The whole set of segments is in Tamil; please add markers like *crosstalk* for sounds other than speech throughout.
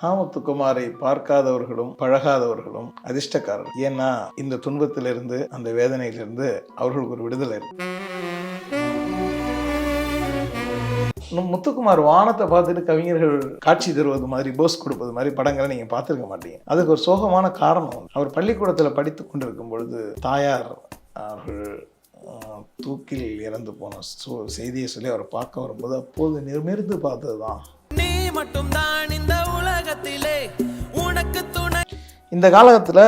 ஆமத்துக்குமாரை பார்க்காதவர்களும் பழகாதவர்களும் அதிர்ஷ்டக்காரர்கள் ஏன்னா இந்த துன்பத்திலிருந்து அந்த வேதனையிலிருந்து அவர்களுக்கு ஒரு விடுதலை இருக்கு. முத்துக்குமார் வானத்தை பார்த்துட்டு கவிஞர்கள் காட்சி தருவது மாதிரி போஸ் கொடுப்பது மாதிரி படங்களை நீங்க பார்த்துருக்க மாட்டீங்க. அதுக்கு ஒரு சோகமான காரணம் அவர் பள்ளிக்கூடத்தில் படித்து கொண்டிருக்கும் பொழுது தாயார் அவர்கள் தூக்கில் இறந்து போன செய்தியை சொல்லி அவரை பார்க்க வரும்போது அப்போது நிமிர்ந்து பார்த்தது தான் மட்டும்தான் இந்த உலகத்திலே. உனக்கு துணை. இந்த காலகட்டத்தில்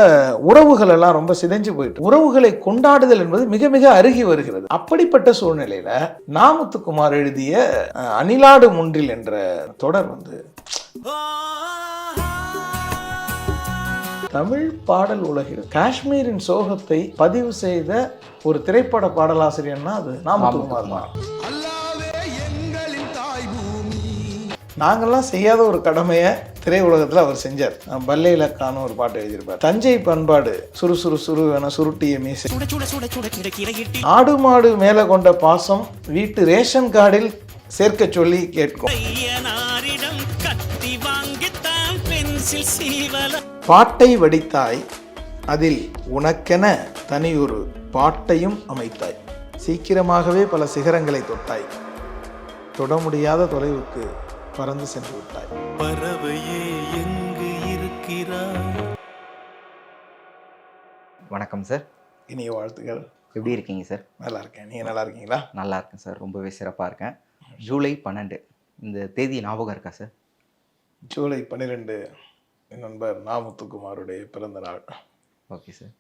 உறவுகள் எல்லாம் ரொம்ப சிதைஞ்சு போயிட்டு உறவுகளை கொண்டாடுதல் என்பது மிக மிக அருகி வருகிறது. அப்படிப்பட்ட சூழ்நிலையில நாமுத்துக்குமார் எழுதிய அணிலாடு முன்றில் என்ற தொடர் வந்து தமிழ் பாடல் உலகில் காஷ்மீரின் சோகத்தை பதிவு செய்த ஒரு திரைப்பட பாடலாசிரியர்னா அது நாமுத்துக்குமார் தான். நாங்கெல்லாம் செய்யாத ஒரு கடமையை திரையுலகத்தில் அவர் செஞ்சார். பல்லே இலக்கான ஒரு பாட்டு எழுதியிருப்பார். தஞ்சை பண்பாடு சுறு சுறு சுறு என சுருட்டிய மீசை. ஆடு மாடு மேலே கொண்ட பாசம் வீட்டு ரேஷன் கார்டில் சேர்க்க சொல்லி கேட்கும். பாட்டை வடித்தாய் அதில் உனக்கென தனியொரு பாட்டையும் அமைத்தாய். சீக்கிரமாகவே பல சிகரங்களை தொட்டாய். தொட முடியாத தொலைவுக்கு பறந்து சென்று விட்டாய். பறவையே எங்கு இருக்கிறாய்? வணக்கம் சார் இனிய வாழ்த்துக்கள் எப்படி இருக்கீங்க சார் நல்லா இருக்கேன் நீங்கள் நல்லா இருக்கீங்களா? நல்லா இருக்கேன் சார் ரொம்பவே சிறப்பாக இருக்கேன். ஜூலை பன்னெண்டு இந்த தேதி ஞாபகம் இருக்கா சார் ஜூலை பன்னிரெண்டு என் நண்பர் நாமுத்துக்குமாருடைய பிறந்த நாள். ஓகே சார்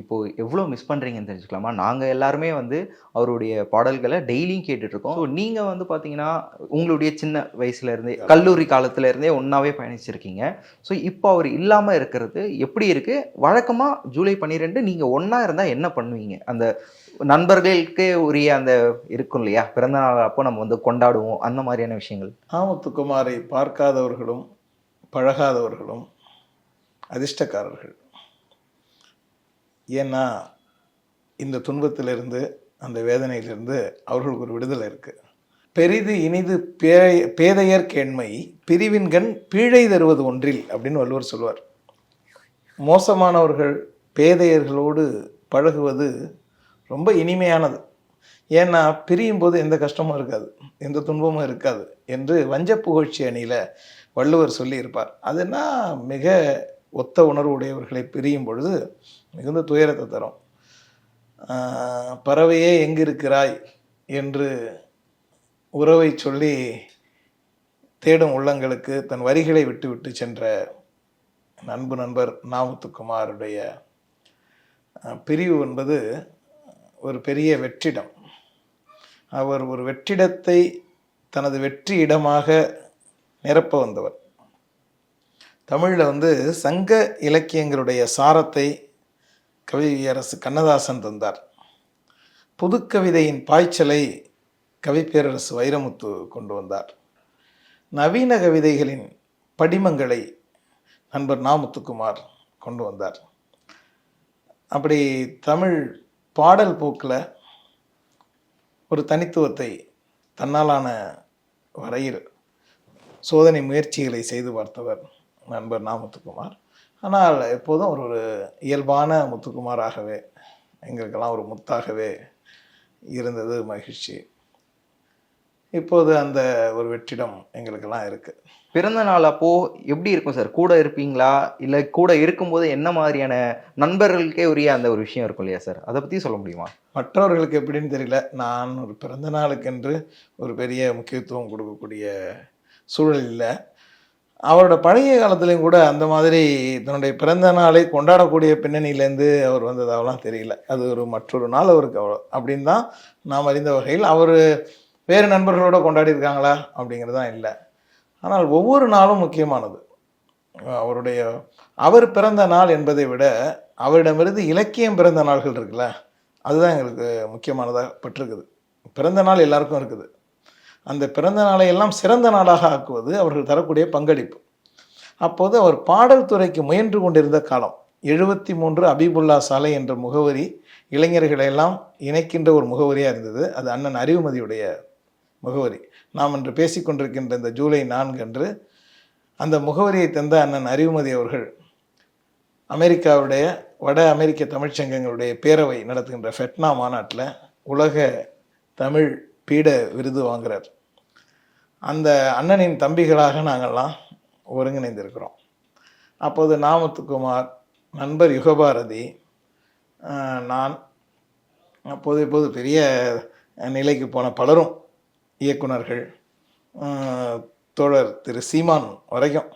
இப்போது எவ்வளோ மிஸ் பண்ணுறீங்கன்னு தெரிஞ்சுக்கலாமா? நாங்கள் எல்லாருமே வந்து அவருடைய பாடல்களை டெய்லியும் கேட்டுட்ருக்கோம் ஸோ நீங்கள் வந்து பார்த்தீங்கன்னா உங்களுடைய சின்ன வயசுலேருந்தே கல்லூரி காலத்துல இருந்தே ஒன்றாவே பயணிச்சிருக்கீங்க. ஸோ இப்போ அவர் இல்லாமல் இருக்கிறது எப்படி இருக்குது வழக்கமாக ஜூலை பன்னிரெண்டு நீங்கள் ஒன்றா இருந்தால் என்ன பண்ணுவீங்க? அந்த நண்பர்களுக்கே உரிய அந்த இருக்கும் இல்லையா? பிறந்த நாள் அப்போ நம்ம வந்து கொண்டாடுவோம். அந்த மாதிரியான விஷயங்கள். நாமுத்துக்குமாரை பார்க்காதவர்களும் பழகாதவர்களும் அதிர்ஷ்டக்காரர்கள். ஏன்னா இந்த துன்பத்திலிருந்து அந்த வேதனையிலிருந்து அவர்களுக்கு ஒரு விடுதலை இருக்குது பெரிது இனிது பே பேதையர் கேண்மை பிரிவின்கண் பீழை தருவது ஒன்றில் அப்படின்னு வள்ளுவர் சொல்வார். மோசமானவர்கள் பேதையர்களோடு பழகுவது ரொம்ப இனிமையானது. ஏன்னா பிரியும் போது எந்த கஷ்டமும் இருக்காது எந்த துன்பமும் இருக்காது என்று வஞ்ச புகழ்ச்சி அணியில் வள்ளுவர் சொல்லியிருப்பார். அதுனா மிக ஒத்த உணர்வு உடையவர்களை பிரியும் பொழுது மிகுந்த துயரத்தை தரும். பறவையே எங்கிருக்கிறாய் என்று உறவை சொல்லி தேடும் உள்ளங்களுக்கு தன் வரிகளை விட்டுவிட்டு சென்ற நண்பு நண்பர் நாமுத்துக்குமாருடைய பிரிவு என்பது ஒரு பெரிய வெற்றிடம். அவர் ஒரு வெற்றிடத்தை தனது வெற்றி இடமாக நிரப்ப வந்தவர். தமிழில் வந்து சங்க இலக்கியங்களுடைய சாரத்தை கவியரசு கண்ணதாசன் தந்தார். புதுக்கவிதையின் பாய்ச்சலை கவிப்பேரரசு வைரமுத்து கொண்டு வந்தார். நவீன கவிதைகளின் படிமங்களை நண்பர் நாமுத்துக்குமார் கொண்டு வந்தார். அப்படி தமிழ் பாடல் போக்கில் ஒரு தனித்துவத்தை தன்னாலான வரையில் சோதனை முயற்சிகளை செய்து பார்த்தவர் நண்பர் நாமுத்துக்குமார். ஆனால் எப்போதும் ஒரு ஒரு இயல்பான முத்துக்குமாராகவே எங்களுக்கெல்லாம் ஒரு முத்தாகவே இருந்தது மகிழ்ச்சி. இப்போது அந்த ஒரு வெற்றிடம் எங்களுக்கெல்லாம் இருக்குது பிறந்த நாள் அப்போ எப்படி இருக்கும் சார்? கூட இருப்பீங்களா? இல்லை கூட இருக்கும்போது என்ன மாதிரியான நண்பர்களுக்கே உரிய அந்த ஒரு விஷயம் இருக்கும் இல்லையா சார்? அதை பற்றி சொல்ல முடியுமா? மற்றவர்களுக்கு எப்படின்னு தெரியல. நான் ஒரு பிறந்த நாளுக்கென்று ஒரு பெரிய முக்கியத்துவம் கொடுக்கக்கூடிய சூழல் இல்லை. அவரோட பழைய காலத்துலேயும் கூட அந்த மாதிரி தன்னுடைய பிறந்த நாளை கொண்டாடக்கூடிய பின்னணியிலேருந்து அவர் வந்ததாகலாம் தெரியல. அது ஒரு மற்றொரு நாள் அவருக்கு அவ்வளோ அப்படின்னு தான் நாம் அறிந்த வகையில் அவர் வேறு நண்பர்களோட கொண்டாடி இருக்காங்களா அப்படிங்கிறது தான் இல்லை. ஆனால் ஒவ்வொரு நாளும் முக்கியமானது. அவருடைய அவர் பிறந்த நாள் என்பதை விட அவரிடமிருந்து இலக்கியம் பிறந்த நாள்கள் இருக்குல்ல அதுதான் எங்களுக்கு முக்கியமானதாக பட்டிருக்குது. பிறந்த நாள் எல்லாருக்கும் இருக்குது. அந்த பிறந்த நாளை எல்லாம் சிறந்த நாளாக ஆக்குவது அவர்கள் தரக்கூடிய பங்களிப்பு. அப்போது அவர் பாடல் துறைக்கு முயன்று கொண்டிருந்த காலம் எழுபத்தி மூன்று அபிபுல்லா சாலை என்ற முகவரி இளைஞர்களை எல்லாம் இணைக்கின்ற ஒரு முகவரியாக இருந்தது. அது அண்ணன் அறிவுமதியுடைய முகவரி. நாம் இன்று பேசிக்கொண்டிருக்கின்ற இந்த ஜூலை நான்கு அன்று அந்த முகவரியை தந்த அண்ணன் அறிவுமதி அவர்கள் அமெரிக்காவுடைய வட அமெரிக்க தமிழ்ச்சங்கங்களுடைய பேரவை நடத்துகின்ற ஃபெட்னா மாநாட்டில் உலக தமிழ் பீட விருது வாங்குறார். அந்த அண்ணனின் தம்பிகளாக நாங்கள்லாம் ஒருங்கிணைந்திருக்கிறோம். அப்போது நாமத்துக்குமார் நண்பர் யுகபாரதி நான் அப்போது இப்போது பெரிய நிலைக்கு போன பலரும் இயக்குனர்கள் தோழர் திரு சீமான் வரைக்கும்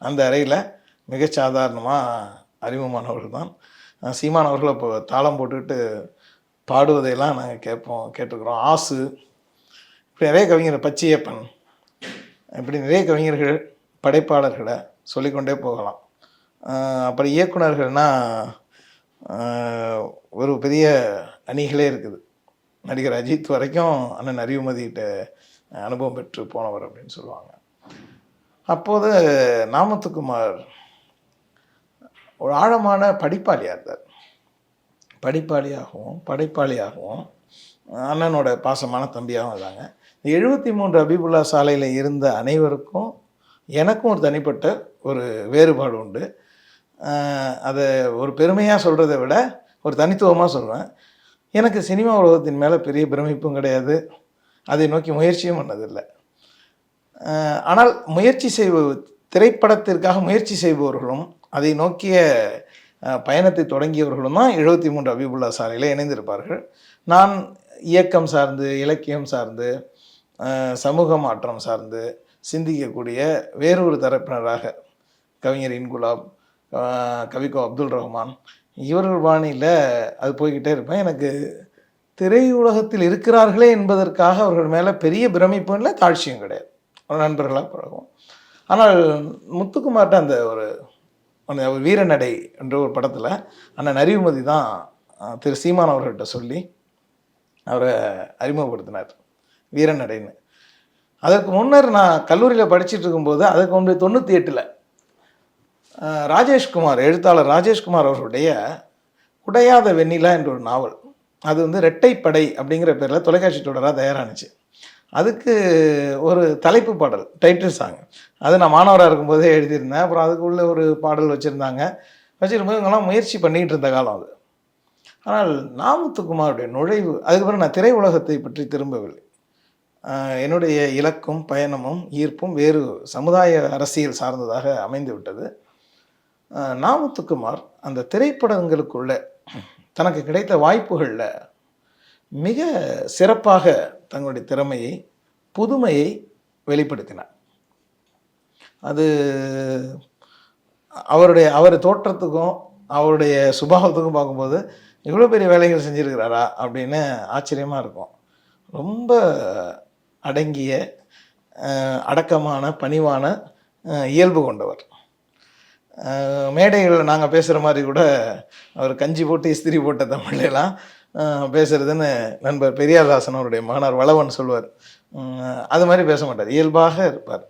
அந்த அறையில் மிகச்சாதாரணமாக அறிமுகமானவர்கள் தான் சீமான் அவர்களை இப்போ தாளம் போட்டுக்கிட்டு பாடுவதையெல்லாம் நாங்கள் கேட்போம் கேட்டிருக்கிறோம் ஆசு இப்படி நிறைய கவிஞர் பச்சையப்பன் இப்படி நிறைய கவிஞர்கள் படைப்பாளர்களை சொல்லிக்கொண்டே போகலாம். அப்புறம் இயக்குனர்கள்னால் ஒரு பெரிய அணிகளே இருக்குது. நடிகர் அஜித் வரைக்கும் அண்ணன் அறிவுமதிகிட்ட அனுபவம் பெற்று போனவர் அப்படின்னு சொல்லுவாங்க. அப்போது நாமத்துக்குமார் ஒரு ஆழமான படிப்பாளியாக இருந்தார் படிப்பாளியாகவும் படைப்பாளியாகவும் அண்ணனோட பாசமான தம்பியாகவும் இருந்தாங்க. எழுபத்தி மூன்று அபிபுல்லா சாலையில் இருந்த அனைவருக்கும் எனக்கும் ஒரு தனிப்பட்ட ஒரு வேறுபாடு உண்டு. அதை ஒரு பெருமையாக சொல்கிறத விட ஒரு தனித்துவமாக சொல்வேன் எனக்கு சினிமா உலகத்தின் மேலே பெரிய பிரமிப்பும் கிடையாது. அதை நோக்கி முயற்சியும் பண்ணதில்லை. ஆனால் முயற்சி செய்வ திரைப்படத்திற்காக முயற்சி செய்பவர்களும் அதை நோக்கிய பயணத்தை தொடங்கியவர்களும் தான் எழுபத்தி மூன்று அபிபுல்லா சாலையில் இணைந்திருப்பார்கள். நான் இயக்கம் சார்ந்து இலக்கியம் சார்ந்து சமூக மாற்றம் சார்ந்து சிந்திக்கக்கூடிய வேறொரு தரப்பினராக கவிஞர் இன்குலாப் கவிக்கோ அப்துல் ரஹ்மான். இவர்கள் பாணியில் அது போய்கிட்டே இருப்பேன். எனக்கு திரையுலகத்தில் இருக்கிறார்களே என்பதற்காக அவர்கள் மேலே பெரிய பிரமிப்பும் இல்லை தாழ்ச்சியும் கிடையாது. நண்பர்களாக பழகும் ஆனால் முத்துக்குமார்ட்ட அந்த ஒரு அந்த ஒரு வீரநடை என்ற ஒரு படத்தில் அண்ணன் அறிவுமதி தான் திரு சீமான் அவர்கள்ட்ட சொல்லி அவரை அறிமுகப்படுத்தினார். வீரநடைன்னு அதற்கு முன்னர் நான் கல்லூரியில் படிச்சுட்டு இருக்கும்போது அதுக்கு முன்பு தொண்ணூற்றி எட்டில் ராஜேஷ்குமார் எழுத்தாளர் ராஜேஷ்குமார் அவர்களுடைய உடையாத வெண்ணிலா என்ற ஒரு நாவல். அது வந்து ரெட்டைப்படை அப்படிங்கிற பேரில் தொலைக்காட்சி தொடராக தயாரானுச்சு. அதுக்கு ஒரு தலைப்பு பாடல் டைட்டில் சாங் அது நான் மாணவராக இருக்கும்போதே எழுதியிருந்தேன். அப்புறம் அதுக்குள்ளே ஒரு பாடல் வச்சுருந்தாங்க. வச்சுருக்கும்போது இவங்கெல்லாம் முயற்சி பண்ணிகிட்டு இருந்த காலம் அது. ஆனால் நாமுத்துக்குமாருடைய நுழைவு அதுக்கப்புறம் நான் திரை உலகத்தை பற்றி திரும்பவில்லை. என்னுடைய இலக்கும் பயணமும் ஈர்ப்பும் வேறு சமுதாய அரசியல் சார்ந்ததாக அமைந்து விட்டது நாமத்துக்குமார் அந்த திரைப்படங்களுக்குள்ள தனக்கு கிடைத்த வாய்ப்புகளில் மிக சிறப்பாக தங்களுடைய திறமையை புதுமையை வெளிப்படுத்தினார். அது அவருடைய அவர் தோற்றத்துக்கும் அவருடைய சுபாவத்துக்கும் பார்க்கும்போது இவ்வளோ பெரிய வேலைகள் செஞ்சுருக்கிறாரா? அப்படின்னு ஆச்சரியமாக இருக்கும். ரொம்ப அடங்கிய அடக்கமான பணிவான இயல்பு கொண்டவர். மேடைகளில் நாங்கள் பேசுகிற மாதிரி கூட அவர் கஞ்சி போட்டு இஸ்திரி போட்ட தமிழ்லாம் பேசுகிறதுன்னு நண்பர் பெரியார்தாசன் அவருடைய மகனார் வளவன் சொல்வார். அது மாதிரி பேச மாட்டார். இயல்பாக இருப்பார்.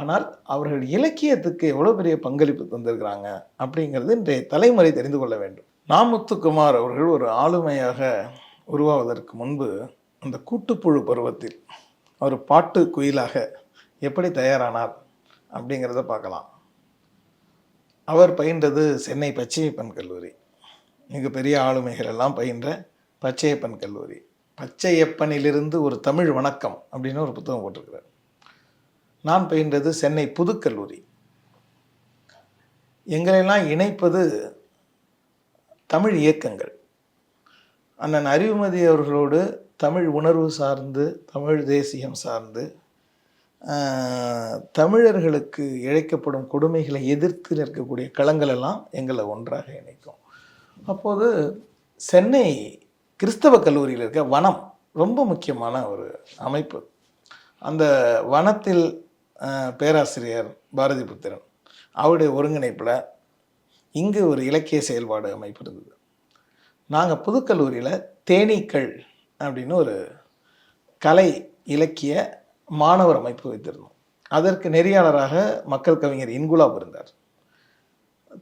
ஆனால் அவர்கள் இலக்கியத்துக்கு எவ்வளோ பெரிய பங்களிப்பு தந்திருக்கிறாங்க அப்படிங்கிறது இன்றைய தலைமுறை தெரிந்து கொள்ள வேண்டும். நாமுத்துக்குமார் அவர்கள் ஒரு ஆளுமையாக உருவாவதற்கு முன்பு அந்த கூட்டுப்புழு பருவத்தில் அவர் பாட்டு குயிலாக எப்படி தயாரானார் அப்படிங்கிறத பார்க்கலாம். அவர் பயின்றது சென்னை பச்சையப்பன் கல்லூரி. மிகப்பெரிய ஆளுமைகள் எல்லாம் பயின்ற பச்சையப்பன் கல்லூரி. பச்சையப்பனிலிருந்து ஒரு தமிழ் வணக்கம் அப்படின்னு ஒரு புத்தகம் போட்டிருக்கிறார். நான் பயின்றது சென்னை புதுக்கல்லூரி எங்களெல்லாம் இணைப்பது தமிழ் இயக்கங்கள். அண்ணன் அறிவுமதி அவர்களோடு தமிழ் உணர்வு சார்ந்து தமிழ் தேசியம் சார்ந்து தமிழர்களுக்கு இழைக்கப்படும் கொடுமைகளை எதிர்த்து நிற்கக்கூடிய களங்கள் எல்லாம் எங்களை ஒன்றாக இணைக்கும். அப்போது சென்னை கிறிஸ்தவ கல்லூரியில் இருக்க வனம் ரொம்ப முக்கியமான ஒரு அமைப்பு. அந்த வனத்தில் பேராசிரியர் பாரதி புத்திரன் அவருடைய ஒருங்கிணைப்பில் இங்கு ஒரு இலக்கிய செயல்பாடு அமைப்பு இருந்தது. நாங்கள் புதுக்கல்லூரியில் தேனீக்கள் அப்படின்னு ஒரு கலை இலக்கிய மாணவர் அமைப்பு வைத்திருந்தோம். அதற்கு நெறியாளராக மக்கள் கவிஞர் இன்குலாப் இருந்தார்.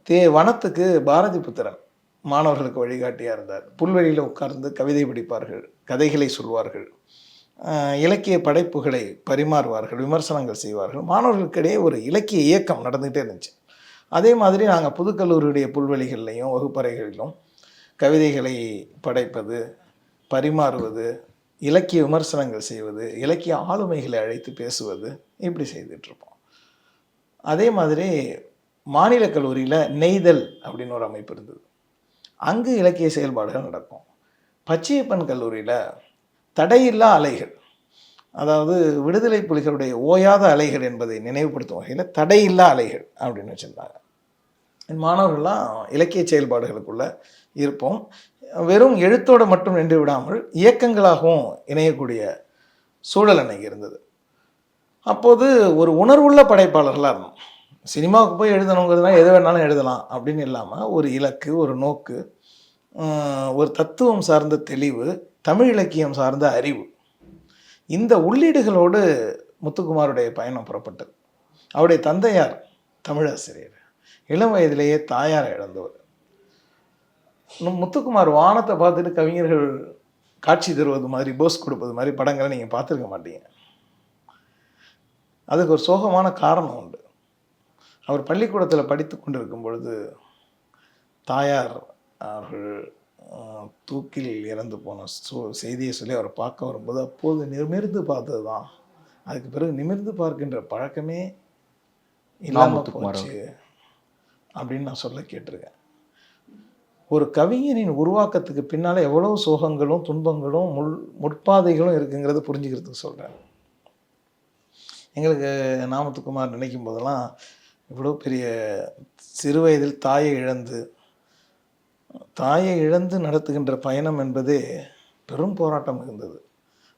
தே வனத்துக்கு பாரதி புத்திரன் மாணவர்களுக்கு வழிகாட்டியாக இருந்தார். புல்வெளியில் உட்கார்ந்து கவிதை படிப்பார்கள் கதைகளை சொல்வார்கள் இலக்கிய படைப்புகளை பரிமாறுவார்கள் விமர்சனங்கள் செய்வார்கள். மாணவர்களுக்கிடையே ஒரு இலக்கிய இயக்கம் நடந்துகிட்டே இருந்துச்சு. அதே மாதிரி நாங்கள் புதுக்கல்லூரியுடைய புல்வெளிகள்லையும் வகுப்பறைகளிலும் கவிதைகளை படைப்பது பரிமாறுவது இலக்கிய விமர்சனங்கள் செய்வது இலக்கிய ஆளுமைகளை அழைத்து பேசுவது இப்படி செய்துட்ருப்போம் அதே மாதிரி மாநில கல்லூரியில் நெய்தல் அப்படின்னு ஒரு அமைப்பு இருந்தது. அங்கு இலக்கிய செயல்பாடுகள் நடக்கும். பச்சையப்பன் கல்லூரியில் தடையில்லா அலைகள் அதாவது விடுதலை புலிகளுடைய ஓயாத அலைகள் என்பதை நினைவுபடுத்தும் வகையில் தடையில்லா அலைகள் அப்படின்னு வச்சுருந்தாங்க. மாணவர்கள்லாம் இலக்கிய செயல்பாடுகளுக்குள்ள இருப்போம். வெறும் எழுத்தோடு மட்டும் நின்று விடாமல் இயக்கங்களாகவும் இணையக்கூடிய சூழல் அன்னைக்கு இருந்தது. அப்போது ஒரு உணர்வுள்ள படைப்பாளர்களாக இருந்தோம். சினிமாவுக்கு போய் எழுதணுங்கிறதுனா எது வேணாலும் எழுதலாம் அப்படின்னு இல்லாமல் ஒரு இலக்கு ஒரு நோக்கு ஒரு தத்துவம் சார்ந்த தெளிவு தமிழ் இலக்கியம் சார்ந்த அறிவு. இந்த உள்ளீடுகளோடு முத்துக்குமாருடைய பயணம் புறப்பட்டது. அவருடைய தந்தையார் தமிழாசிரியர் இளம் வயதிலேயே தாயாரை இழந்தவர். முத்துக்குமார் வானத்தை பார்த்துட்டு கவிஞர்கள் காட்சி தருவது மாதிரி போஸ் கொடுப்பது மாதிரி படங்களை நீங்கள் பார்த்துருக்க மாட்டீங்க. அதுக்கு ஒரு சோகமான காரணம் உண்டு. அவர் பள்ளிக்கூடத்தில் படித்து கொண்டிருக்கும் பொழுது தாயார் அவர்கள் தூக்கில் இறந்து போன சோ செய்தியை சொல்லி அவரை பார்க்க வரும்போது அப்போது நிமிர்ந்து பார்த்தது தான் அதுக்கு பிறகு நிமிர்ந்து பார்க்கின்ற பழக்கமே இல்லாமல் போச்சு அப்படின்னு நான் சொல்ல கேட்டிருக்கேன். ஒரு கவிஞனின் உருவாக்கத்துக்கு பின்னால் எவ்வளவு சோகங்களும் துன்பங்களும் முள் முற்பாதைகளும் இருக்குங்கிறத புரிஞ்சுக்கிறதுக்கு சொல்கிறேன் எங்களுக்கு நாமத்துக்குமார் நினைக்கும் போதெல்லாம் இவ்வளோ பெரிய சிறு வயதில் தாயை இழந்து தாயை இழந்து நடத்துகின்ற பயணம் என்பதே பெரும் போராட்டம் இருந்தது.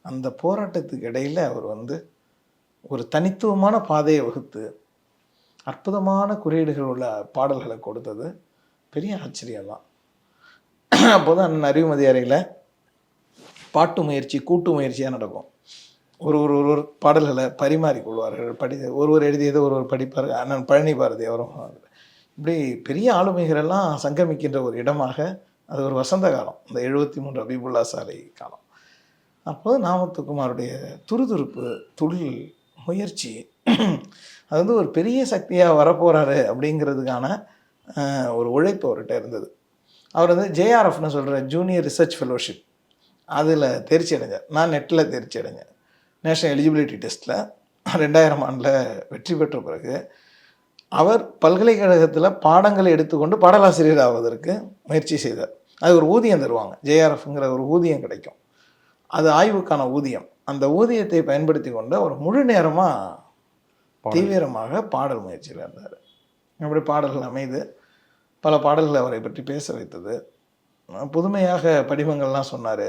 அந்த போராட்டத்துக்கு இடையில் அவர் வந்து ஒரு தனித்துவமான பாதையை வகுத்து அற்புதமான குறியீடுகள் உள்ள பாடல்களை கொடுத்தது பெரிய ஆச்சரியம்தான். அப்போது அண்ணன் அறிவுமதி அறையில் பாட்டு முயற்சி கூட்டு முயற்சியாக நடக்கும். ஒரு ஒரு ஒரு ஒரு பாடல்களை பரிமாறிக் கொள்வார்கள். படி ஒருவர் எழுதியதை ஒருவர் படிப்பார். அண்ணன் பழனி பாரதி அவரும். இப்படி பெரிய ஆளுமைகளெல்லாம் சங்கமிக்கின்ற ஒரு இடமாக அது ஒரு வசந்த காலம். இந்த எழுபத்தி மூன்று அபிபுல்லா சாலை காலம். அப்போது நாமத்துக்குமாருடைய துருதுருப்பு தொழில் முயற்சி. அது வந்து ஒரு பெரிய சக்தியாக வரப்போகிறாரு அப்படிங்கிறதுக்கான ஒரு உழைப்பு அவர்கிட்ட இருந்தது. அவர் வந்து ஜேஆர்எஃப்னு சொல்கிற ஜூனியர் ரிசர்ச் ஃபெலோஷிப் அதில் தேர்ச்சி அடைஞ்சார். நான் நெட்டில் தேர்ச்சி அடைஞ்சேன். நேஷனல் எலிஜிபிலிட்டி டெஸ்ட்டில் ரெண்டாயிரம் ஆண்டில் வெற்றி பெற்ற பிறகு அவர் பல்கலைக்கழகத்தில் பாடங்களை எடுத்துக்கொண்டு பாடலாசிரியர் ஆவதற்கு முயற்சி செய்தார். அது ஒரு ஊதியம் தருவாங்க. ஜேஆர்எஃப்ங்கிற ஒரு ஊதியம் கிடைக்கும். அது ஆய்வுக்கான ஊதியம். அந்த ஊதியத்தை பயன்படுத்தி கொண்டு அவர் முழு நேரமாக தீவிரமாக பாடல் முயற்சியில் இருந்தார். அப்படி பாடல்கள் அமைது. பல பாடல்கள் அவரை பற்றி பேச வைத்தது. புதுமையாக படிவங்கள்லாம் சொன்னார்.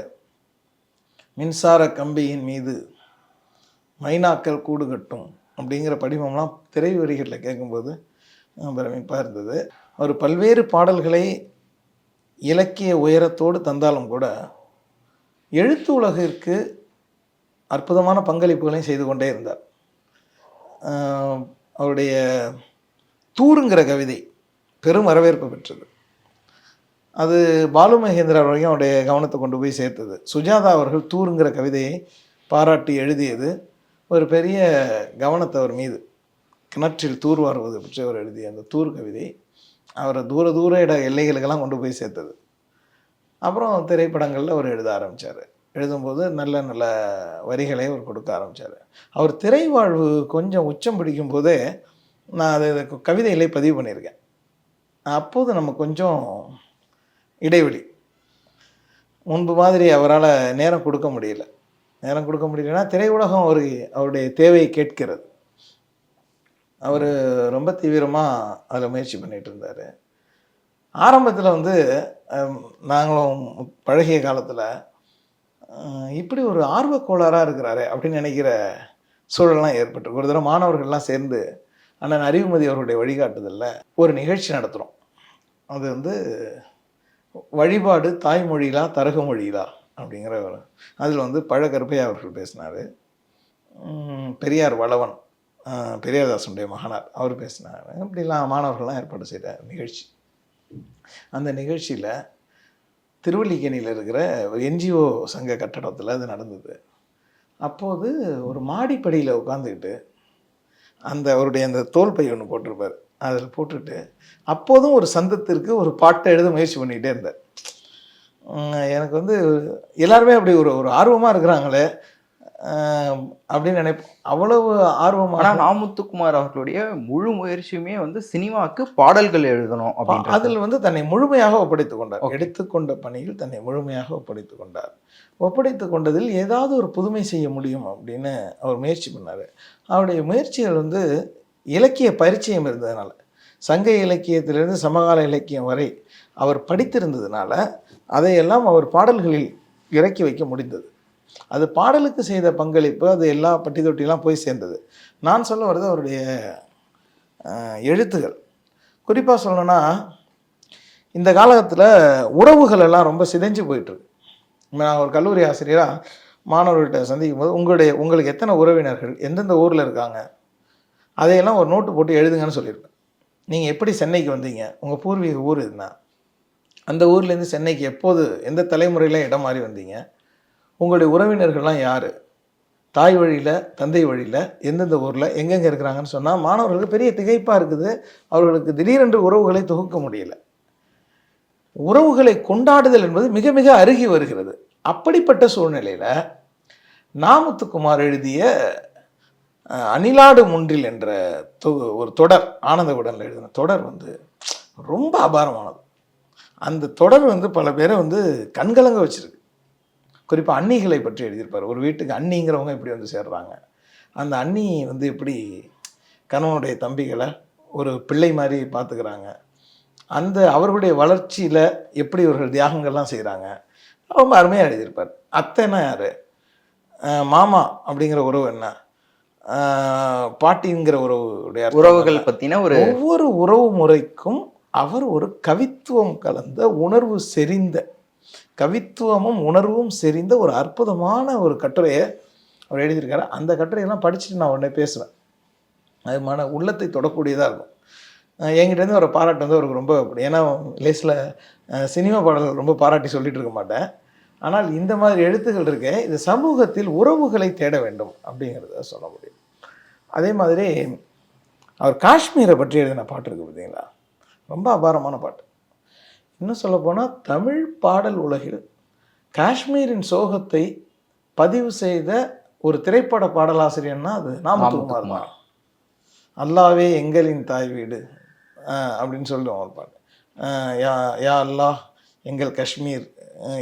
மின்சார கம்பியின் மீது மைனாக்கள் கூடு கட்டும் அப்படிங்கிற படிவம்லாம் திரை வரிகளில் கேட்கும்போது பிரமிப்பாக இருந்தது. அவர் பல்வேறு பாடல்களை இலக்கிய உயரத்தோடு தந்தாலும் கூட எழுத்து உலகிற்கு அற்புதமான பங்களிப்புகளையும் செய்து கொண்டே இருந்தார். அவருடைய தூருங்கிற கவிதை பெரும் வரவேற்பு பெற்றது. அது பாலு மகேந்திரா வரைக்கும் அவருடைய கவனத்தை கொண்டு போய் சேர்த்தது. சுஜாதா அவர்கள் தூருங்கிற கவிதையை பாராட்டி எழுதியது ஒரு பெரிய கவனத்தை அவர் மீது. கிணற்றில் தூர் வருவது பற்றி அவர் எழுதிய அந்த தூர் கவிதை அவரை தூர தூர இட எல்லைகளுக்கெல்லாம் கொண்டு போய் சேர்த்தது. அப்புறம் திரைப்படங்களில் அவர் எழுத ஆரம்பித்தார் எழுதும்போது நல்ல நல்ல வரிகளை அவர் கொடுக்க ஆரம்பித்தார் அவர் திரை வாழ்வு கொஞ்சம் உச்சம் பிடிக்கும் போதே நான் அதை கவிதையிலே பதிவு பண்ணியிருக்கேன். அப்போது நம்ம கொஞ்சம் இடைவெளி. முன்பு மாதிரி அவரால் நேரம் கொடுக்க முடியல. நேரம் கொடுக்க முடியலன்னா திரையுலகம் அவர் அவருடைய தேவையை கேட்கிறது. அவர் ரொம்ப தீவிரமாக அதில் முயற்சி பண்ணிகிட்டு இருந்தார். ஆரம்பத்தில் வந்து நாங்களும் பழகிய காலத்தில் இப்படி ஒரு ஆர்வக்கோளாராக இருக்கிறாரு அப்படின்னு நினைக்கிற சூழல்லாம் ஏற்பட்டு ஒரு தடவை மாணவர்கள்லாம் சேர்ந்து அண்ணன் அறிவுமதி அவருடைய வழிகாட்டுதலில் ஒரு நிகழ்ச்சி நடத்துகிறோம் அது வந்து வழிபாடு தாய்மொழியிலா தரக மொழியிலா அப்படிங்கிற ஒரு அதில் வந்து பழகருப்பையா அவர்கள் பேசினார். பெரியார் வளவன் பெரியதாசனுடைய பெரியார்தாசனுடைய மகனார் அவர் பேசினார். இப்படிலாம் மாணவர்கள்லாம் ஏற்பாடு செய்த நிகழ்ச்சி. அந்த நிகழ்ச்சியில் திருவல்லிக்கேணியில் இருக்கிற ஒரு என்ஜிஓ சங்க கட்டடத்தில் அது நடந்தது. அப்போது ஒரு மாடிப்படியில் உட்காந்துக்கிட்டு அந்த அவருடைய அந்த தோல் பை ஒன்று போட்டிருப்பார். அதில் போட்டுட்டு அப்போதும் ஒரு சந்தத்திற்கு ஒரு பாட்டை எழுத முயற்சி பண்ணிக்கிட்டே இருந்தார். எனக்கு வந்து எல்லாருமே அப்படி ஒரு ஒரு ஆர்வமாக இருக்கிறாங்களே. அப்படின்னு நினைப்போம் அவ்வளவு ஆனா ஆர்வமான நாமுத்துக்குமார் அவர்களுடைய முழு முயற்சியுமே வந்து சினிமாக்கு பாடல்கள் எழுதணும் அப்படின்றது அதில் வந்து தன்னை முழுமையாக ஒப்படைத்துக் கொண்டார். எடுத்துக்கொண்ட பணியில் தன்னை முழுமையாக ஒப்படைத்துக் கொண்டார். ஒப்படைத்துக் கொண்டதில் ஏதாவது ஒரு புதுமை செய்ய முடியும் அப்படின்னு அவர் முயற்சி பண்ணார். அவருடைய முயற்சிகள் வந்து இலக்கிய பரிச்சயம் இருந்ததுனால சங்க இலக்கியத்திலிருந்து சமகால இலக்கியம் வரை அவர் படித்திருந்ததுனால அதையெல்லாம் அவர் பாடல்களில் இறக்கி வைக்க முடிந்தது. அது பாடலுக்கு செய்த பங்களிப்பு அது எல்லா பட்டி தொட்டிலாம் போய் சேர்ந்தது. நான் சொல்ல வர்றது அவருடைய எழுத்துகள். குறிப்பாக சொல்லணும்னா இந்த காலகட்டத்தில் உறவுகள் எல்லாம் ரொம்ப சிதைஞ்சு போயிட்டுருக்கு. நான் ஒரு கல்லூரி ஆசிரியராக மாணவர்கள்ட்ட சந்திக்கும் போது உங்களுடைய உங்களுக்கு எத்தனை உறவினர்கள்? எந்தெந்த ஊரில் இருக்காங்க? அதையெல்லாம் ஒரு நோட்டு போட்டு எழுதுங்கன்னு சொல்லியிருப்பேன். நீங்கள் எப்படி சென்னைக்கு வந்தீங்க? உங்கள் பூர்வீக ஊர் என்ன அந்த ஊர்லேருந்து சென்னைக்கு எப்போது எந்த தலைமுறையில் இடம் மாறி வந்தீங்க? உங்களுடைய உறவினர்கள்லாம் யார்? தாய் வழியில் தந்தை வழியில் எந்தெந்த ஊரில் எங்கெங்கே இருக்கிறாங்கன்னு சொன்னால் மாணவர்களுக்கு பெரிய திகைப்பாக இருக்குது. அவர்களுக்கு திடீரென்று உறவுகளை தொகுக்க முடியல. உறவுகளை கொண்டாடுதல் என்பது மிக மிக அருகி வருகிறது. அப்படிப்பட்ட சூழ்நிலையில் நாமத்துக்குமார் எழுதிய அணிலாடு முன்றில் என்ற ஒரு தொடர் ஆனந்த உடனில் எழுதின தொடர் வந்து ரொம்ப அபாரமானது. அந்த தொடர் வந்து பல பேரை வந்து கண்கலங்க வச்சிருக்கு. குறிப்பாக அன்னிகளை பற்றி எழுதியிருப்பார். ஒரு வீட்டுக்கு அண்ணிங்கிறவங்க எப்படி வந்து சேர்றாங்க. அந்த அண்ணி வந்து எப்படி கணவனுடைய தம்பிகளை ஒரு பிள்ளை மாதிரி பார்த்துக்கிறாங்க. அந்த அவர்களுடைய வளர்ச்சியில் எப்படி இவர்கள் தியாகங்கள்லாம் செய்கிறாங்க ரொம்ப அருமையாக எழுதியிருப்பார். அத்தைன்னா யார்? மாமா அப்படிங்கிற உறவு என்ன? பாட்டிங்கிற உறவுடைய உறவுகள்? பத்தின ஒரு ஒவ்வொரு உறவு முறைக்கும் அவர் ஒரு கவித்துவம் கலந்த உணர்வு செறிந்த கவித்துவமும் உணர்வும் செறிந்த ஒரு அற்புதமான ஒரு கட்டுரையை அவர் எழுதியிருக்காரு. அந்த கட்டுரையெல்லாம் படிச்சுட்டு நான் உடனே பேசுவேன். அது மன உள்ளத்தை தொடக்கூடியதாக இருக்கும். அஹ் அவரை பாராட்டு வந்து அவருக்கு ரொம்ப ஏன்னா லேஸில் சினிமா பாடல்கள் ரொம்ப பாராட்டி சொல்லிட்டு இருக்க மாட்டேன். ஆனால் இந்த மாதிரி எழுத்துக்கள் இருக்கு இது சமூகத்தில் உறவுகளை தேட வேண்டும் அப்படிங்கிறத சொல்ல முடியும். அதே மாதிரி அவர் காஷ்மீரை பற்றி எழுதின பாட்டு இருக்குது பார்த்தீங்களா? ரொம்ப அபாரமான பாட்டு. இன்னும் சொல்லப்போனால் தமிழ் பாடல் உலகில் காஷ்மீரின் சோகத்தை பதிவு செய்த ஒரு திரைப்பட பாடலாசிரியர்னா அது நாமத்துக்குமார் தான். அல்லாவே எங்களின் தாய் வீடு அப்படின்னு சொல்லுவோம் ஒரு பாட்டு. யா யா அல்லாஹ் எங்கள் காஷ்மீர்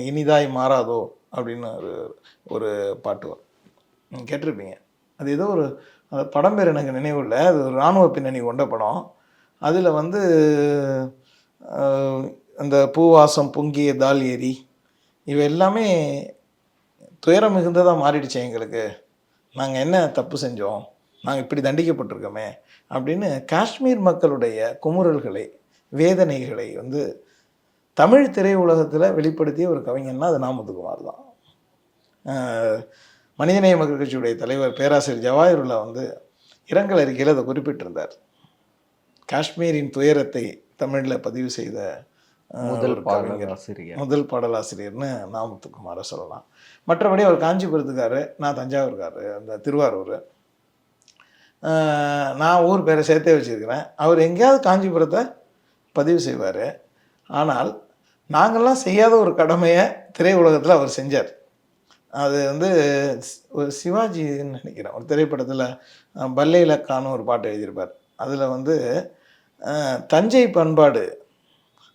இனிதாய் மாறாதோ அப்படின்னு ஒரு ஒரு பாட்டு வரும். கேட்டிருப்பீங்க. அது ஏதோ ஒரு படம் பேர் எனக்கு நினைவு இல்லை. அது ஒரு இராணுவ பின்னணி கொண்ட படம். அதில் வந்து அந்த பூவாசம் பொங்கிய தால் ஏரி இவை எல்லாமே துயரம் மிகுந்ததாக மாறிடுச்சு எங்களுக்கு. நாங்கள் என்ன தப்பு செஞ்சோம்? நாங்கள் இப்படி தண்டிக்கப்பட்டிருக்கோமே அப்படின்னு காஷ்மீர் மக்களுடைய குமுறல்களை வேதனைகளை வந்து தமிழ் திரையுலகத்தில் வெளிப்படுத்திய ஒரு கவிஞன்னா அது நாமதுகுமார் தான். மனிதநேய மக்கள் கட்சியுடைய தலைவர் பேராசிரியர் ஜவாஹிருல்லா வந்து இரங்கல் அறிக்கையில் அதை குறிப்பிட்டிருந்தார். காஷ்மீரின் துயரத்தை தமிழில் பதிவு செய்த முதல் பாடலாசிரியர். முதல் பாடலாசிரியர்னு நாமத்துக்குமார சொல்லலாம். மற்றபடி அவர் காஞ்சிபுரத்துக்காரு நான் தஞ்சாவூர்காரு அந்த திருவாரூர். நான் ஊர் பேரை சேர்த்தே வச்சுருக்கிறேன். அவர் எங்கேயாவது காஞ்சிபுரத்தை பதிவு செய்வார். ஆனால் நாங்கள்லாம் செய்யாத ஒரு கடமையை திரையுலகத்தில் அவர் செஞ்சார். அது வந்து ஒரு சிவாஜின்னு நினைக்கிறேன். ஒரு திரைப்படத்தில் பல்லே இலக்கான்னு ஒரு பாட்டு எழுதியிருப்பார். அதில் வந்து தஞ்சை பண்பாடு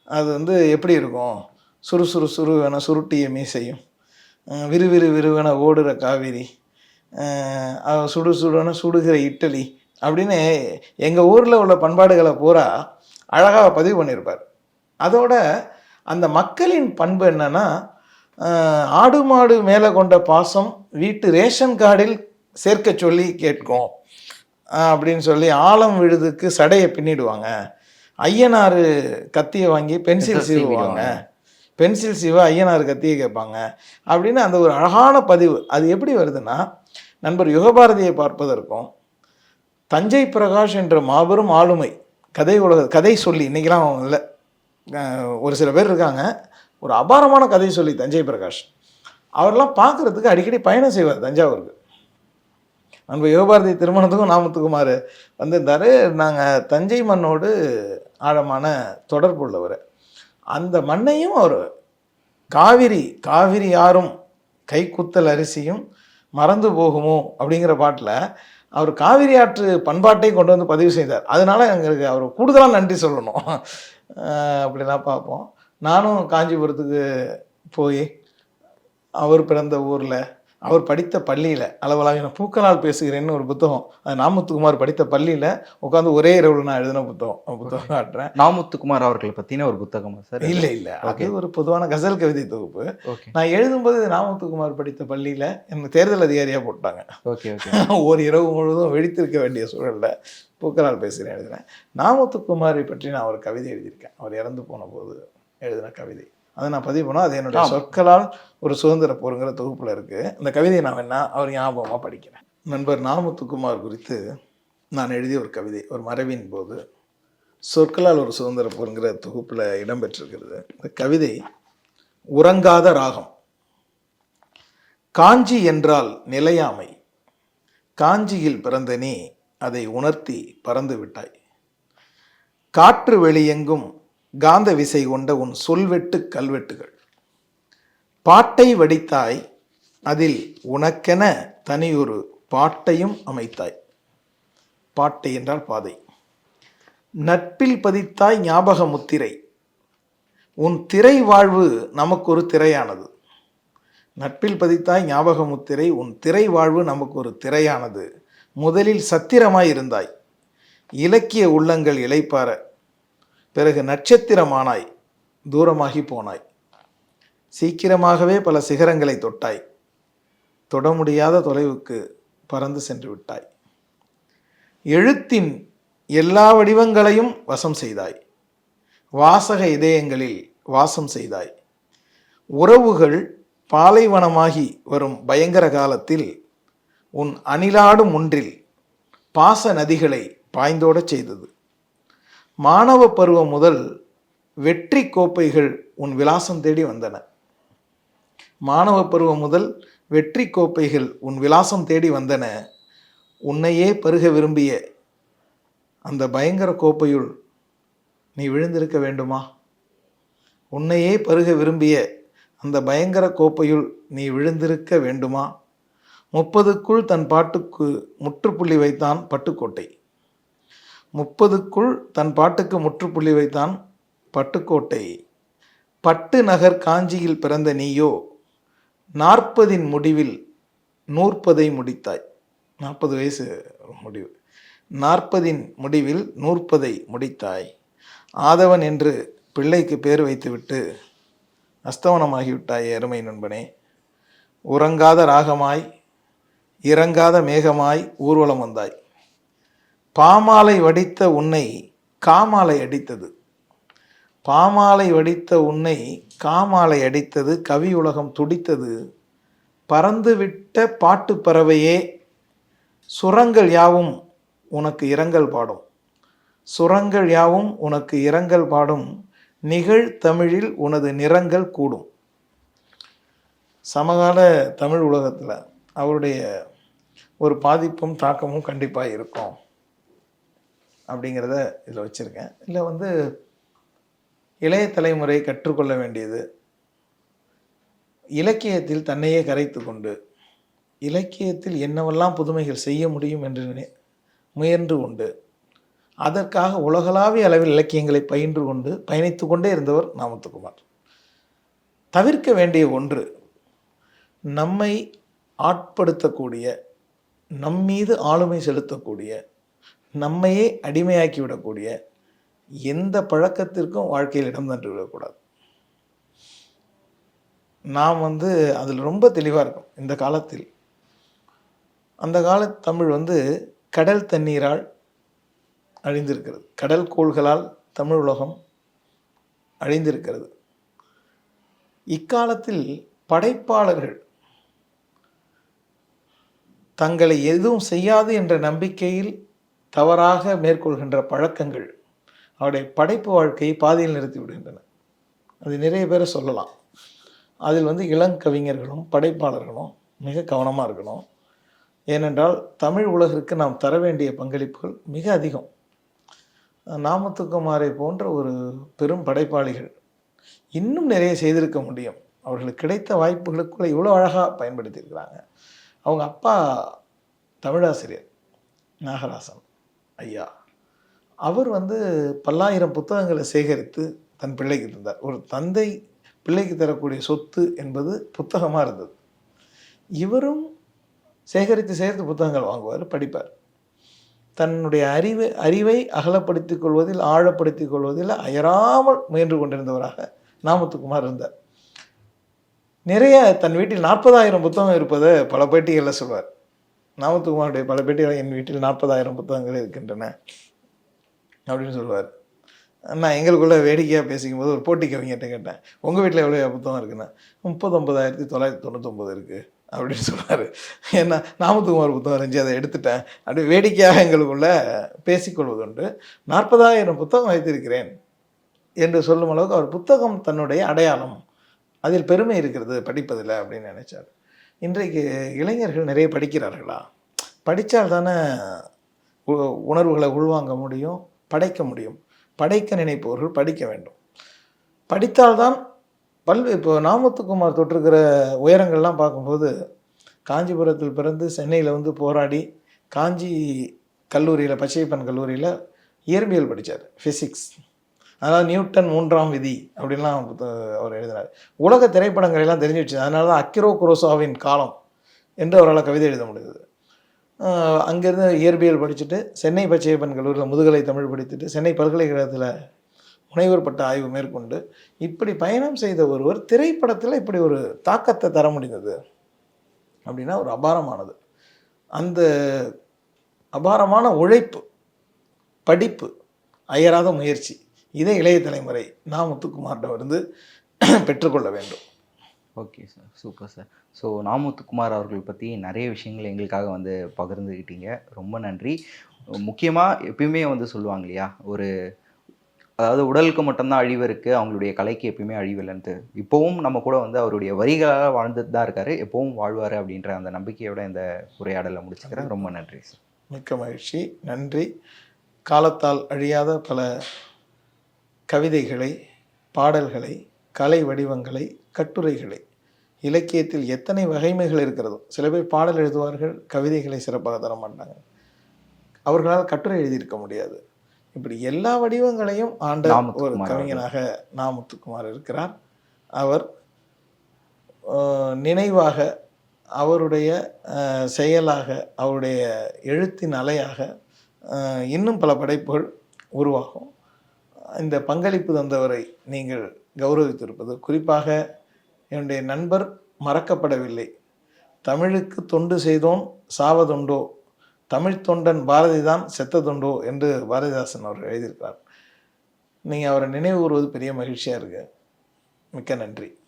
அது வந்து எப்படி இருக்கும்? சுறு சுறு சுருவென சுருட்டிய மீசையும் விறுவிறு விறுவென ஓடுற காவிரி சுடு சுடுன சுடுகிற இட்டலி அப்படின்னு எங்கள் ஊரில் உள்ள பண்பாடுகளை பூரா அழகாக பதிவு பண்ணியிருப்பார் அதோட அந்த மக்களின் பண்பு என்னென்னா ஆடு மாடு மேலே கொண்ட பாசம் வீட்டு ரேஷன் கார்டில் சேர்க்க சொல்லி கேட்கும் அப்படின்னு சொல்லி ஆழம் விழுதுக்கு சடையை பின்னிடுவாங்க. ஐயனார் கத்தியை வாங்கி பென்சில் சீவுவாங்க. பென்சில் சீவ ஐயனார் கத்தியை கேட்பாங்க. அப்படின்னு அந்த ஒரு அழகான பதிவு. அது எப்படி வருதுன்னா நண்பர் யுகபாரதியை பார்ப்பதற்கும் தஞ்சை பிரகாஷ் என்ற மாபெரும் ஆளுமை கதை உலக கதை சொல்லி இன்றைக்கெலாம் இல்லை. ஒரு சில பேர் இருக்காங்க. ஒரு அபாரமான கதை சொல்லி தஞ்சை பிரகாஷ். அவரெல்லாம் பார்க்குறதுக்கு அடிக்கடி பயணம் செய்வார் தஞ்சாவூருக்கு. நம்ம யுகபாரதி திருமணத்துக்கும் நாமத்துக்குமார் வந்திருந்தார். நாங்கள் தஞ்சை மண்ணோடு ஆழமான தொடர்பு உள்ளவர். அந்த மண்ணையும் அவர் காவிரி காவிரி யாரும் கைக்குத்தல் அரிசியும் மறந்து போகுமோ அப்படிங்கிற பாட்டில் அவர் காவிரி ஆற்று பண்பாட்டை கொண்டு வந்து பதிவு செய்தார். அதனால் எங்களுக்கு அவர் கூடுதலாக நன்றி சொல்லணும். அப்படிலாம் பார்ப்போம். நானும் காஞ்சிபுரத்துக்கு போய் அவர் பிறந்த ஊரில் அவர் படித்த பள்ளியில் அளவலாக பூக்களால் பேசுகிறேன்னு ஒரு புத்தகம். அது நாமத்துக்குமார் படித்த பள்ளியில் உட்காந்து ஒரே இரவில் நான் எழுதின புத்தகம். புத்தகம் காட்டுறேன். நாமுத்துக்குமார் அவர்களை பத்தின ஒரு புத்தகமா சார்? இல்லை இல்லை. அது ஒரு பொதுவான கசல் கவிதை தொகுப்பு. நான் எழுதும்போது நாமத்துக்குமார் படித்த பள்ளியில் எனக்கு தேர்தல் அதிகாரியாக போட்டாங்க. Okay okay. *laughs* ஒரு இரவு முழுவதும் வெடித்திருக்க வேண்டிய சூழல்ல பூக்களால் பேசுகிறேன் எழுதினேன் நாமத்துக்குமாரை பற்றி நான் ஒரு கவிதை எழுதியிருக்கேன். அவர் இறந்து போன போது எழுதின கவிதை. அதை நான் பதிவு பண்ணோம் அது என்னுடைய. சொற்களால் ஒரு சுதந்திர போருங்கிற தொகுப்புல இருக்கு. இந்த கவிதையை நான் வேணா அவர் ஞாபகமாக படிக்கிறேன். நண்பர் நாமத்துக்குமார் குறித்து நான் எழுதிய ஒரு கவிதை ஒரு மறைவின் போது சொற்களால் ஒரு சுதந்திர போருங்கிற தொகுப்புல இடம்பெற்றிருக்கிறது. இந்த கவிதை உறங்காத ராகம். காஞ்சி என்றால் நிலையாமை. காஞ்சியில் பிறந்த நீ அதை உணர்த்தி பறந்து விட்டாய். காற்று வெளியெங்கும் காந்த விசை கொண்ட உன் சொல்வெட்டு கல்வெட்டுகள். பாட்டை வடித்தாய் அதில் உனக்கென தனியொரு பாட்டையும் அமைத்தாய். பாட்டை என்றால் பாதை. நட்பில் பதித்தாய் ஞாபக முத்திரை உன் திரை வாழ்வு நமக்கு ஒரு திரையானது. நட்பில் பதித்தாய் ஞாபக முத்திரை உன் திரை வாழ்வு நமக்கு ஒரு திரையானது. முதலில் சத்திரமாய் இருந்தாய். இலக்கிய உள்ளங்கள் இளைப்பார பிறகு நட்சத்திரமானாய் தூரமாகி போனாய். சீக்கிரமாகவே பல சிகரங்களை தொட்டாய். தொட முடியாத தொலைவுக்கு பறந்து சென்று விட்டாய். எழுத்தின் எல்லா வடிவங்களையும் வசம் செய்தாய். வாசக இதயங்களில் வாசம் செய்தாய். உறவுகள் பாலைவனமாகி வரும் பயங்கர காலத்தில் உன் அணிலாடும் ஒன்றில் பாச நதிகளை பாய்ந்தோடச் செய்தது. மாணவ பருவம் முதல் வெற்றி கோப்பைகள் உன் விலாசம் தேடி வந்தன. மாணவ பருவம் முதல் வெற்றி கோப்பைகள் உன் விலாசம் தேடி வந்தன. உன்னையே பருக விரும்பிய அந்த பயங்கர கோப்பையுள் நீ விழுந்திருக்க வேண்டுமா? உன்னையே பருக விரும்பிய அந்த பயங்கர கோப்பையுள் நீ விழுந்திருக்க வேண்டுமா? முப்பதுக்குள் தன் பாட்டுக்கு முற்றுப்புள்ளி வைத்தான் பட்டுக்கோட்டை. முப்பதுக்குள் தன் பாட்டுக்கு முற்றுப்புள்ளி வைத்தான் பட்டுக்கோட்டை. பட்டு நகர் காஞ்சியில் பிறந்த நீயோ நாற்பதின் முடிவில் நூற்பதை முடித்தாய். நாற்பது வயசு முடிவு. நாற்பதின் முடிவில் நூற்பதை முடித்தாய். ஆதவன் என்று பிள்ளைக்கு பேர் வைத்துவிட்டு அஸ்தவனமாகிவிட்டாய் அருமை நண்பனே. உறங்காத ராகமாய் இறங்காத மேகமாய் ஊர்வலம் வந்தாய். பாமாலை வடித்த உன்னை காமாலை அடித்தது. பாமாலை வடித்த உன்னை காமாலை அடித்தது. கவி உலகம் துடித்தது. பறந்துவிட்ட பாட்டு பறவையே சுரங்கள் யாவும் உனக்கு இரங்கல் பாடும். சுரங்கள் யாவும் உனக்கு இரங்கல் பாடும். நிகழ் தமிழில் உனது நிறங்கள் கூடும். சமகால தமிழ் உலகத்தில் அவருடைய ஒரு பாதிப்பும் தாக்கமும் கண்டிப்பாக இருக்கும். அப்படிங்கிறத இதில் வச்சுருக்கேன். இல்லை வந்து இளைய தலைமுறை கற்றுக்கொள்ள வேண்டியது. இலக்கியத்தில் தன்னையே கரைத்து கொண்டு இலக்கியத்தில் என்னவெல்லாம் புதுமைகள் செய்ய முடியும் என்று முயன்று கொண்டு அதற்காக உலகளாவிய அளவில் இலக்கியங்களை பயின்று கொண்டு பயணித்து கொண்டே இருந்தவர் நாமத்துக்குமார். தவிர்க்க வேண்டிய ஒன்று நம்மை ஆட்படுத்தக்கூடிய நம்மீது ஆளுமை செலுத்தக்கூடிய நம்மையே அடிமையாக்கி விடக்கூடிய எந்த பழக்கத்திற்கும் வாழ்க்கையில் இடம் தந்து விடக்கூடாது நாம் வந்து அதில் ரொம்ப தெளிவாக இருக்கும் இந்த காலத்தில் அந்த கால தமிழ் வந்து கடல் தண்ணீரால் அழிந்திருக்கிறது. கடல் கோள்களால் தமிழ் உலகம் அழிந்திருக்கிறது. இக்காலத்தில் படைப்பாளர்கள் தங்களை எதுவும் செய்யாது என்ற நம்பிக்கையில் தவறாக மேற்கொள்கின்ற பழக்கங்கள் அவருடைய படைப்பு வாழ்க்கையை பாதியில் நிறுத்தி விடுகின்றன. அது நிறைய பேரை சொல்லலாம். அதில் வந்து இளங்கவிஞர்களும் படைப்பாளர்களும் மிக கவனமாக இருக்கணும். ஏனென்றால் தமிழ் உலகிற்கு நாம் தர வேண்டிய பங்களிப்புகள் மிக அதிகம். நாமத்துக்குமாரை போன்ற ஒரு பெரும் படைப்பாளிகள் இன்னும் நிறைய செய்திருக்க முடியும். அவர்களுக்கு கிடைத்த வாய்ப்புகளுக்குள்ள இவ்வளோ அழகாக பயன்படுத்தியிருக்கிறாங்க. அவங்க அப்பா தமிழாசிரியர் நாகராசன். ஐயா. அவர் வந்து பல்லாயிரம் புத்தகங்களை சேகரித்து தன் பிள்ளைக்கு தந்தார். ஒரு தந்தை பிள்ளைக்கு தரக்கூடிய சொத்து என்பது புத்தகமாக இருந்தது. இவரும் சேகரித்து சேர்த்து புத்தகங்கள் வாங்குவார் படிப்பார். தன்னுடைய அறிவு அறிவை அகலப்படுத்திக் கொள்வதில் ஆழப்படுத்திக் கொள்வதில் அயராமல் முயன்று கொண்டிருந்தவராக நாமத்துக்குமார் இருந்தார். நிறைய தன் வீட்டில் நாற்பதாயிரம் புத்தகம் இருப்பதை பல பேட்டிகளில் சொல்வார். நாமத்துக்குமாருடைய பல பேட்டிகள் என் வீட்டில் நாற்பதாயிரம் புத்தகங்கள் இருக்கின்றன அப்படின்னு சொல்லுவார். நான் எங்களுக்குள்ள வேடிக்கையாக பேசிக்கும்போது ஒரு போட்டி கவிஞர்கிட்ட கேட்டேன். உங்கள் வீட்டில் எவ்வளோ புத்தகம் இருக்குன்னா? முப்பத்தொம்பதாயிரத்தி தொள்ளாயிரத்தி தொண்ணூத்தொம்பது இருக்குது அப்படின்னு சொன்னார் ஏன்னா நாமத்துக்குமார் புத்தகம் இருந்துச்சு அதை எடுத்துட்டேன். அப்படி வேடிக்கையாக எங்களுக்குள்ள பேசிக்கொள்வதுண்டு. நாற்பதாயிரம் புத்தகம் வைத்திருக்கிறேன் என்று சொல்லும் அளவுக்கு அவர் புத்தகம் தன்னுடைய அடையாளம். அதில் பெருமை இருக்கிறது படிப்பதில் அப்படின்னு நினைச்சார். இன்றைக்கு இளைஞர்கள் நிறைய படிக்கிறார்களா? படித்தால் தானே உ- உணர்வுகளை உள்வாங்க முடியும் படைக்க முடியும். படைக்க நினைப்பவர்கள் படிக்க வேண்டும். படித்தால்தான் பல்வே இப்போ நாமத்துக்குமார் தொட்டிருக்கிற உயரங்கள்லாம் பார்க்கும்போது காஞ்சிபுரத்தில் பிறந்து சென்னையில் வந்து போராடி காஞ்சி கல்லூரியில் பச்சையப்பன் கல்லூரியில் இயற்பியல் படித்தார் ஃபிசிக்ஸ் அதாவது நியூட்டன் மூன்றாம் விதி அப்படின்லாம் புத்த- அவர் எழுதினார் உலக திரைப்படங்கள் எல்லாம் தெரிஞ்சு வச்சு அதனால தான் அக்கிரோ குரோசாவின் காலம் என்று அவரால் கவிதை எழுத முடியுது அங்கேருந்து இயற்பியல் படிச்சுட்டு சென்னை பச்சையப்பன் கல்லூரியில் முதுகலை தமிழ் படித்துட்டு சென்னை பல்கலைக்கழகத்தில் முனைவர் பட்ட ஆய்வு மேற்கொண்டு இப்படி பயணம் செய்த ஒருவர் திரைப்படத்தில் இப்படி ஒரு தாக்கத்தை தர முடிந்தது அப்படின்னா ஒரு அபாரமானது. அந்த அபாரமான உழைப்பு படிப்பு அயராத முயற்சி. இதை இளைய தலைமுறை நான் முத்துக்குமாரிடமிருந்து *clears throat* பெற்றுக்கொள்ள வேண்டும். Okay sir super sir. So Na Muthukumar அவர்கள் பற்றி நிறைய விஷயங்கள் எங்களுக்காக வந்து பகிர்ந்துக்கிட்டீங்க ரொம்ப நன்றி. முக்கியமாக எப்பயுமே வந்து சொல்லுவாங்க இல்லையா ஒரு அதாவது உடலுக்கு மட்டும்தான் அழிவு இருக்குது அவங்களுடைய கலைக்கு எப்பயுமே அழிவு இல்லைன்ட்டு. இப்போவும் நம்ம கூட வந்து அவருடைய வரிகளாக வாழ்ந்துட்டு தான் இருக்காரு எப்பவும் வாழ்வார் அப்படின்ற அந்த நம்பிக்கையோட இந்த உரையாடலை முடிச்சுக்கிறேன். ரொம்ப நன்றி சார். மிக்க மகிழ்ச்சி நன்றி. காலத்தால் அழியாத பல கவிதைகளை பாடல்களை கலை வடிவங்களை கட்டுரைகளை இலக்கியத்தில் எத்தனை வகைமைகள் இருக்கிறதோ சில பேர் பாடல் எழுதுவார்கள் கவிதைகளை சிறப்பாக தர மாட்டாங்க. அவர்களால் கட்டுரை எழுதியிருக்க முடியாது. இப்படி எல்லா வடிவங்களையும் ஆண்ட ஒரு நாமத்துக்குமார் கவிஞனாக நா முத்துக்குமார் இருக்கிறார். அவர் நினைவாக அவருடைய செயலாக அவருடைய எழுத்தின் அலையாக இன்னும் பல படைப்புகள் உருவாகும். இந்த பங்களிப்பு தந்தவரை நீங்கள் கௌரவித்திருப்பது. குறிப்பாக என்னுடைய நண்பர் மறக்கப்படவில்லை. தமிழுக்கு தொண்டு செய்தோன் சாவதுண்டோ தமிழ் தொண்டன் பாரதி தான் செத்ததுண்டோ என்று பாரதிதாசன் அவர் எழுதியிருக்கிறார். நீங்கள் அவரை நினைவு கூறுவது பெரிய மகிழ்ச்சியாக இருக்கு. மிக்க நன்றி.